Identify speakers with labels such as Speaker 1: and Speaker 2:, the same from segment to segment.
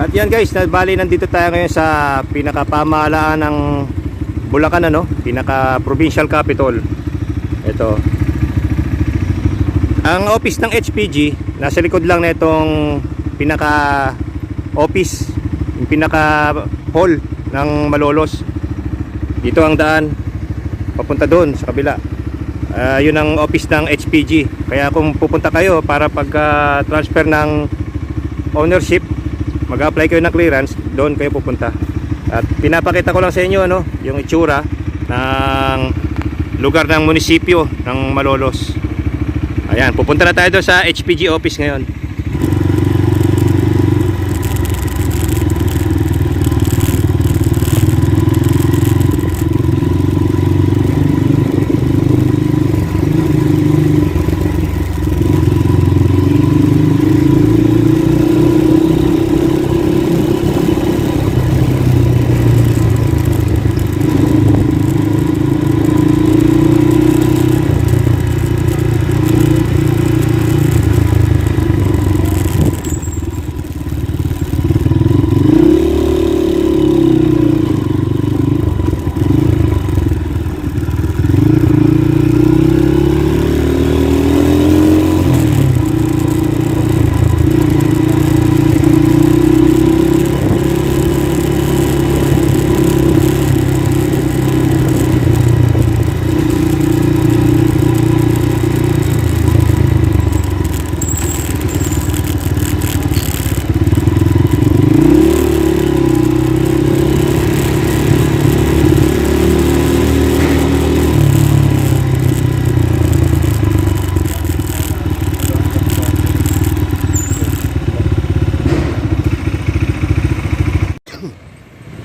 Speaker 1: At yan guys, bali nandito tayo ngayon sa pinakapamahalaan ng Bulacan ano, pinaka provincial capital. Ito. Ang office ng HPG nasa likod lang nitong pinaka office, yung pinaka hall ng Malolos. Dito ang daan papunta doon sa kabila. Ah, yun ang office ng HPG. Kaya kung pupunta kayo para pagka-transfer ng ownership, mag-apply kayo ng clearance, doon kayo pupunta. At pinapakita ko lang sa inyo ano, yung itsura ng lugar ng munisipyo ng Malolos. Ayan, pupunta na tayo doon sa HPG office ngayon.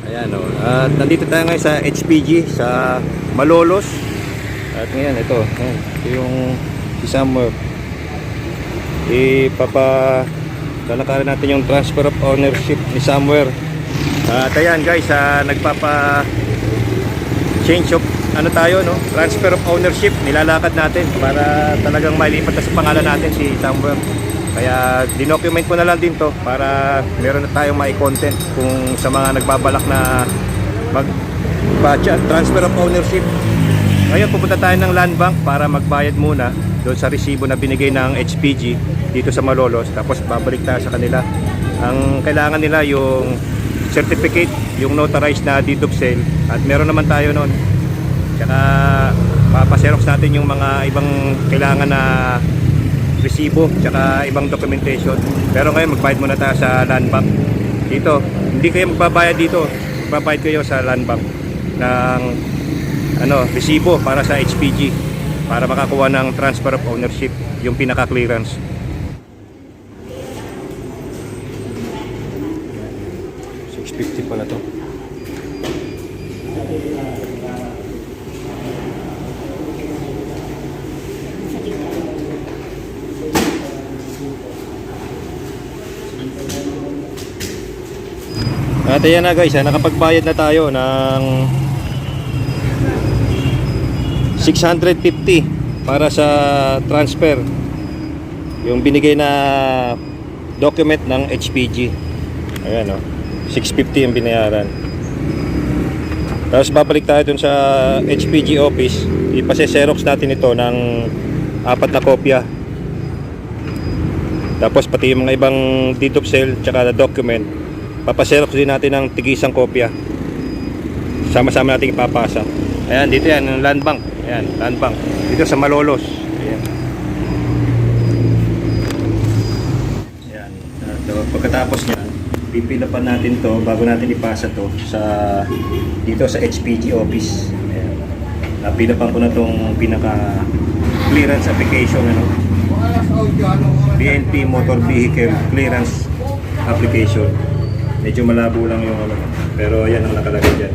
Speaker 1: Ayan o. At nandito tayo ngayon sa HPG sa Malolos. At ngayon ito, ayan, ito yung si Samuel. Ipapa lalakarin natin yung transfer of ownership ni Samuel. At ayan guys, ah, nagpapa change of ano tayo no transfer of ownership nilalakad natin para talagang mailipat sa pangalan natin si Samuel kaya dinocument ko na lang din to para meron na tayong may content kung sa mga nagbabalak na mag transfer of ownership. Ngayon pupunta tayo ng land bank para magbayad muna doon sa resibo na binigay ng HPG dito sa Malolos. Tapos babalik tayo sa kanila. Ang kailangan nila yung certificate yung notarized na deed of sale. At meron naman tayo noon tsaka papaserox natin yung mga ibang kailangan na resibo tsaka ibang documentation. Pero ngayon magbayad muna tayo sa land bank. Dito hindi kayo magbabayad dito magbabayad kayo sa land bank ng ano resibo para sa HPG para makakuha ng transfer of ownership yung pinaka clearance $650 pala to At ayan na guys, nakapagbayad na tayo ng 650 para sa transfer. Yung binigay na document ng HPG. Ayan o, 650 yung binayaran. Tapos babalik tayo dun sa HPG office. Ipase-xerox natin ito ng apat na kopya. Tapos pati yung mga ibang deed of sale tsaka na document papaserox din natin ng tigisang kopya. Sama-sama natin ipapasa. Ayan dito yan yung land bank. Ayan land bank. Dito sa Malolos. Ayan. Ayan so, pagkatapos nyan pipila pa natin to bago natin ipasa to sa dito sa HPG office. Ayan. Napila pa ko na tong pinaka clearance application ano? BNP Motor Vehicle Clearance Application medyo malabo lang yung ano. Pero yan ang nakalagay dyan.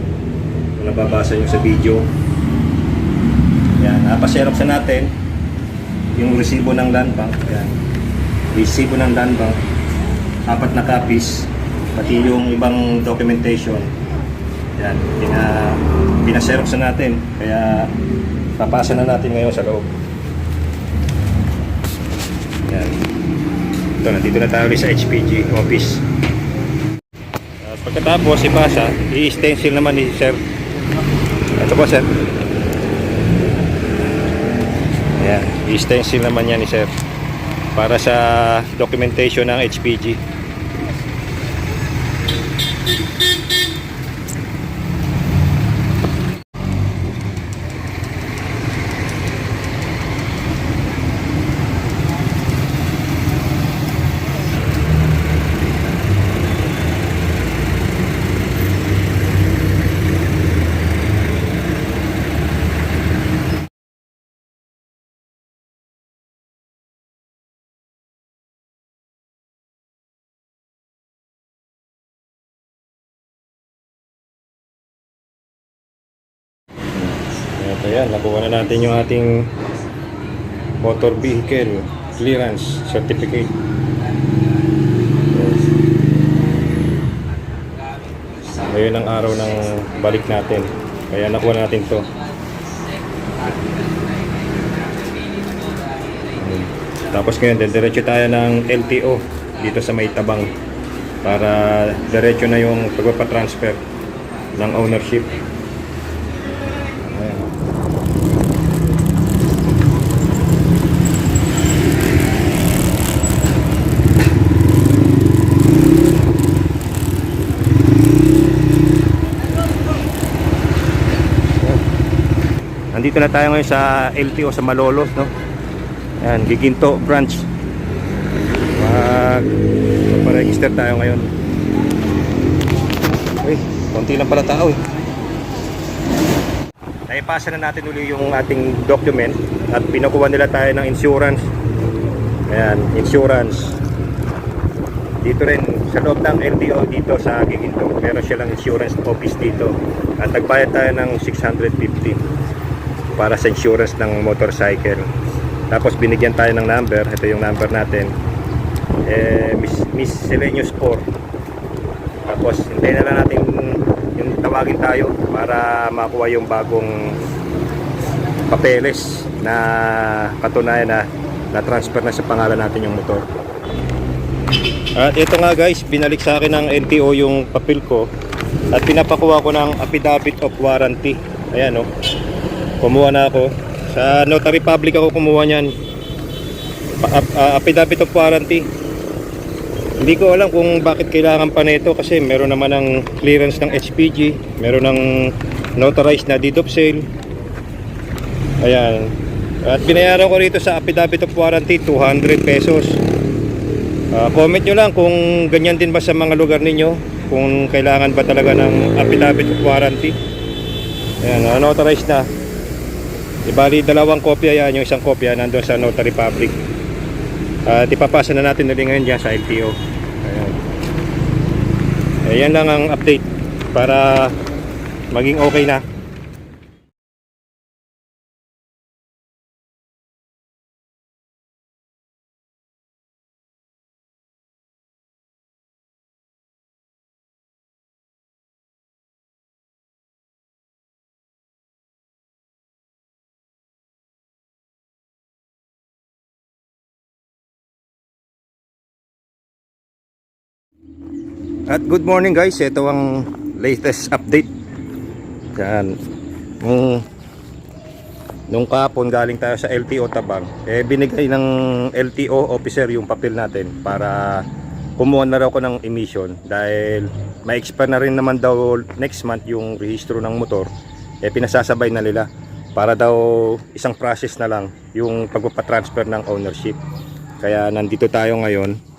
Speaker 1: Kung nababasa nyo sa video. Yan napaserok sa natin. Yung resibo ng land bank. Yan. Resibo ng land bank. Apat na copies. Pati yung ibang documentation. Yan pina pinaserok sa natin. Kaya papasa na natin ngayon sa loob. Yan. Ito nandito na tayo sa HPG office pagkatapos ipasa, i-stencil naman ni sir. Ito po sir. Ayan, i-stencil naman yan ni sir. Para sa documentation ng HPG. Ito yan, nakuha na natin yung ating motor vehicle clearance certificate. Ngayon ang araw ng balik natin. Kaya nakuha natin to. Tapos ngayon, diretso tayo ng LTO dito sa may tabang para diretso na yung pagpapatransfer ng ownership. Nandito na tayo ngayon sa LTO sa Malolos, no? Yan, Giginto branch. Mag magpa-register tayo ngayon. Uy, konti lang pala tao eh. Naipasa na natin uli yung ating document at pinakuha nila tayo ng insurance. Ayan, insurance. Dito rin, sa loob ng LTO dito sa Giginto, meron silang insurance office dito. At nagbayad tayo ng 650 para sa insurance ng motorcycle. Tapos binigyan tayo ng number, ito yung number natin. Eh, Miss, Miscellaneous 4. Tapos hintayin na lang natin yung tawagin tayo para makuha yung bagong papeles na katunayan na na-transfer na sa pangalan natin yung motor. At ito nga guys, binalik sa akin ng NTO yung papel ko at pinapakuha ko ng affidavit of warranty. Ayan o. Kumuha na ako. Sa Notary Public ako kumuha niyan. Ah, affidavit of warranty. Hindi ko alam kung bakit kailangan pa nito kasi meron naman ng clearance ng HPG, meron ng notarized na deed of sale. Ayan. At binayaran ko rito sa affidavit of warranty 200 pesos. Ah, comment nyo lang kung ganyan din ba sa mga lugar ninyo, kung kailangan ba talaga ng affidavit of warranty. Ayan, ah, notarized na. Di bali, dalawang kopya yan. Yung isang kopya nandun sa Notary Public. At ipapasa na natin ulit ngayon dyan sa LTO. Ayan. Ayan lang ang update para maging okay na. At good morning guys, ito ang latest update. Yan. Nung, nung kahapon galing tayo sa LTO Tabang, eh binigay ng LTO officer yung papel natin para kumuha na raw ko ng emission dahil may expire na rin naman daw next month yung rehistro ng motor. Eh pinasasabay na nila para daw isang process na lang yung pagpapatransfer ng ownership. Kaya nandito tayo ngayon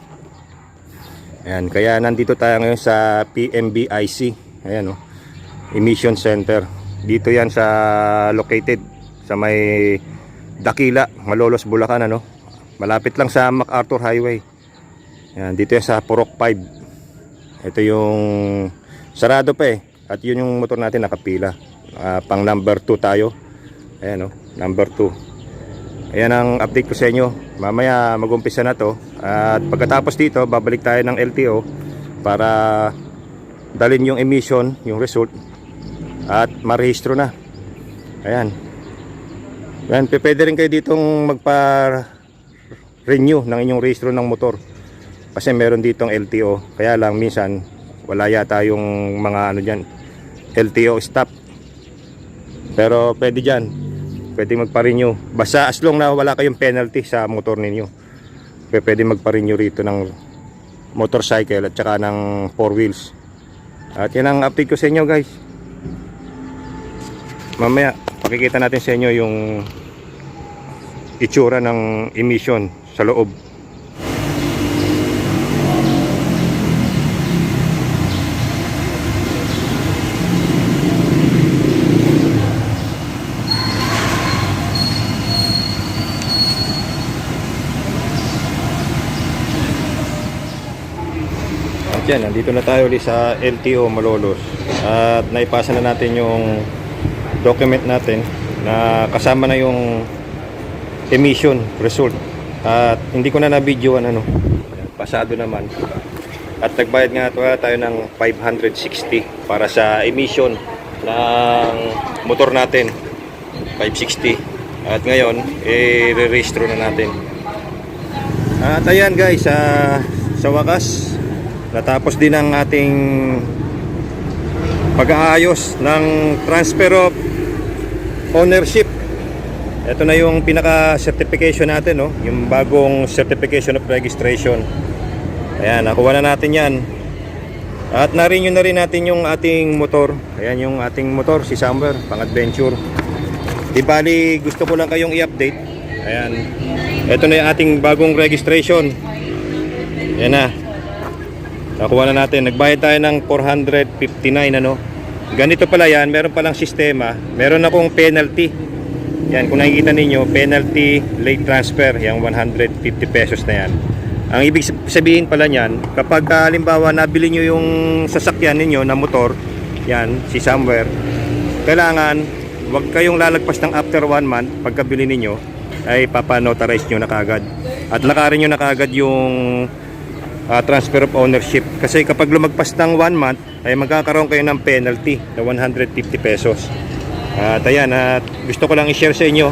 Speaker 1: Ayan, kaya nandito tayo ngayon sa PMBIC. Ayan oh. Emission Center. Dito 'yan sa located sa may Dakila, Malolos, Bulacan ano. Malapit lang sa MacArthur Highway. Ayan, dito yan sa Purok 5. Ito yung sarado pa eh. At yun yung motor natin nakapila. Ah, pang number 2 tayo. Ayan oh, number 2. Ayan ang update ko sa inyo. Mamaya mag-umpisa na to. At pagkatapos dito, babalik tayo ng LTO para dalhin yung emission, yung result at marehistro na. Ayan. Ayan, pwede rin kayo ditong magpa-renew ng inyong rehistro ng motor. Kasi meron ditong LTO. Kaya lang minsan Wala yata yung mga ano dyan, LTO stop. Pero pwede dyan. Pwede magpa-renew. Basta as long na wala kayong penalty sa motor ninyo. Pwede magpa-renew rito ng motorcycle at saka ng four wheels. At yan ang update ko sa inyo guys. Mamaya, pakikita natin sa inyo yung itsura ng emission sa loob. At yan, nandito na tayo ulit sa LTO Malolos. At naipasa na natin yung document natin na kasama na yung emission result. At hindi ko na na-videoan ano. Pasado naman. At nagbayad nga tayo, tayo ng 560 para sa emission ng motor natin. 560. At ngayon, eh, re-registro na natin. At ayan guys, ah, sa wakas, natapos din ang ating pag-aayos ng transfer of ownership. Ito na yung pinaka-certification natin, no? yung bagong certification of registration. Ayan, nakuha na natin yan. At na-renew na rin natin yung ating motor. Ayan yung ating motor, si Summer, pang-adventure. Di bali, gusto ko lang kayong i-update. Ayan. Ito na yung ating bagong registration. Ayan na. Nakuha na natin. Nagbayad tayo ng 459 ano. Ganito pala yan. Meron palang sistema. Meron akong penalty. Yan, kung nakikita ninyo, penalty late transfer. Yung 150 pesos na yan. Ang ibig sabihin pala niyan, kapag ah, halimbawa nabili nyo yung sasakyan ninyo na motor, yan, si somewhere, kailangan wag kayong lalagpas ng after one month pagkabili ninyo ay papanotarize nyo na kagad at lakarin nyo na kagad yung ah, transfer of ownership. Kasi kapag lumagpas ng one month ay magkakaroon kayo ng penalty na 150 pesos. At ayan at gusto ko lang i-share sa inyo.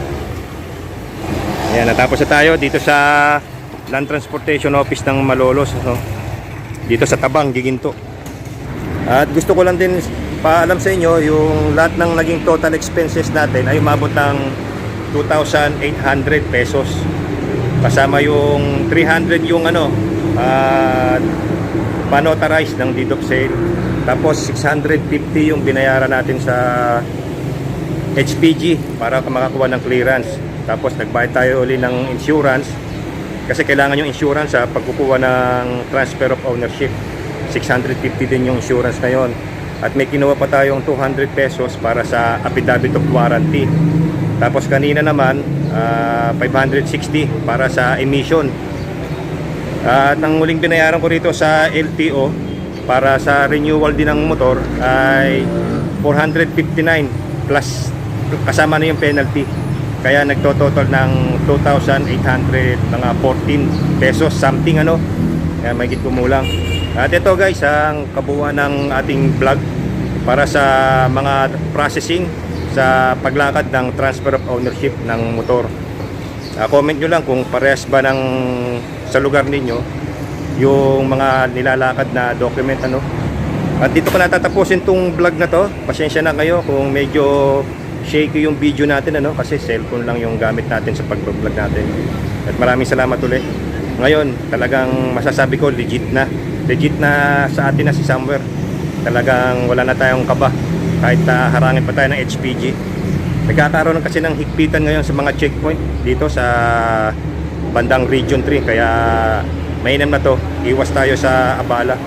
Speaker 1: Ayan natapos na tayo dito sa Land Transportation Office ng Malolos no? dito sa Tabang, Giginto. At gusto ko lang din paalam sa inyo yung lahat ng naging total expenses natin ay umabot ng 2,800 pesos. Kasama yung 300 yung ano uh, panotarize ng deed of sale. Tapos 650 yung binayaran natin sa HPG para makakuha ng clearance. Tapos nagbayad tayo uli ng insurance. Kasi kailangan yung insurance sa pagkukuha ng transfer of ownership. 650 din yung insurance na yon at may kinuha pa tayong 200 pesos para sa affidavit of warranty. Tapos kanina naman ah, 560 para sa emission at ang muling binayaran ko rito sa LTO para sa renewal din ng motor ay 459 plus kasama na yung penalty. Kaya nagtototal ng 2,800 mga 14 pesos something ano. Kaya may kumulang. At ito guys ang kabuuan ng ating vlog para sa mga processing sa paglakad ng transfer of ownership ng motor Ah, comment nyo lang kung parehas ba ng sa lugar ninyo yung mga nilalakad na document ano? At dito ko natatapusin tong vlog na to. Pasensya na kayo kung medyo shaky yung video natin ano? Kasi cellphone lang yung gamit natin sa pag-vlog natin. At maraming salamat ulit. Ngayon talagang masasabi ko legit na. Legit na sa atin na si Somewhere talagang wala na tayong kaba. Kahit na harangin pa tayo ng HPG nagkakaroon kasi ng higpitan ngayon sa mga checkpoint dito sa bandang Region 3 kaya mainam na to. Iwas tayo sa abala.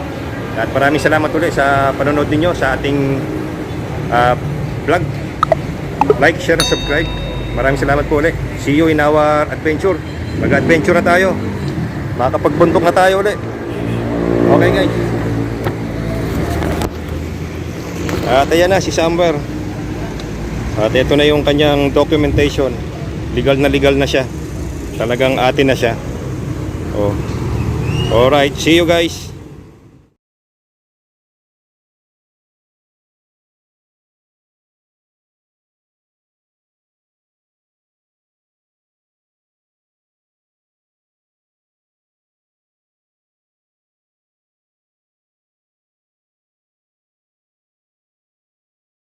Speaker 1: At maraming salamat ulit sa panonood ninyo sa ating ah, vlog. Like, share, subscribe. Maraming salamat po ulit. See you in our adventure. Mag-adventure na tayo. Makapagbundok na tayo ulit. Okay guys. At ayan na si Samber at ito na yung kanyang documentation. Legal na legal na siya. Talagang atin na siya. Oh. alright see you guys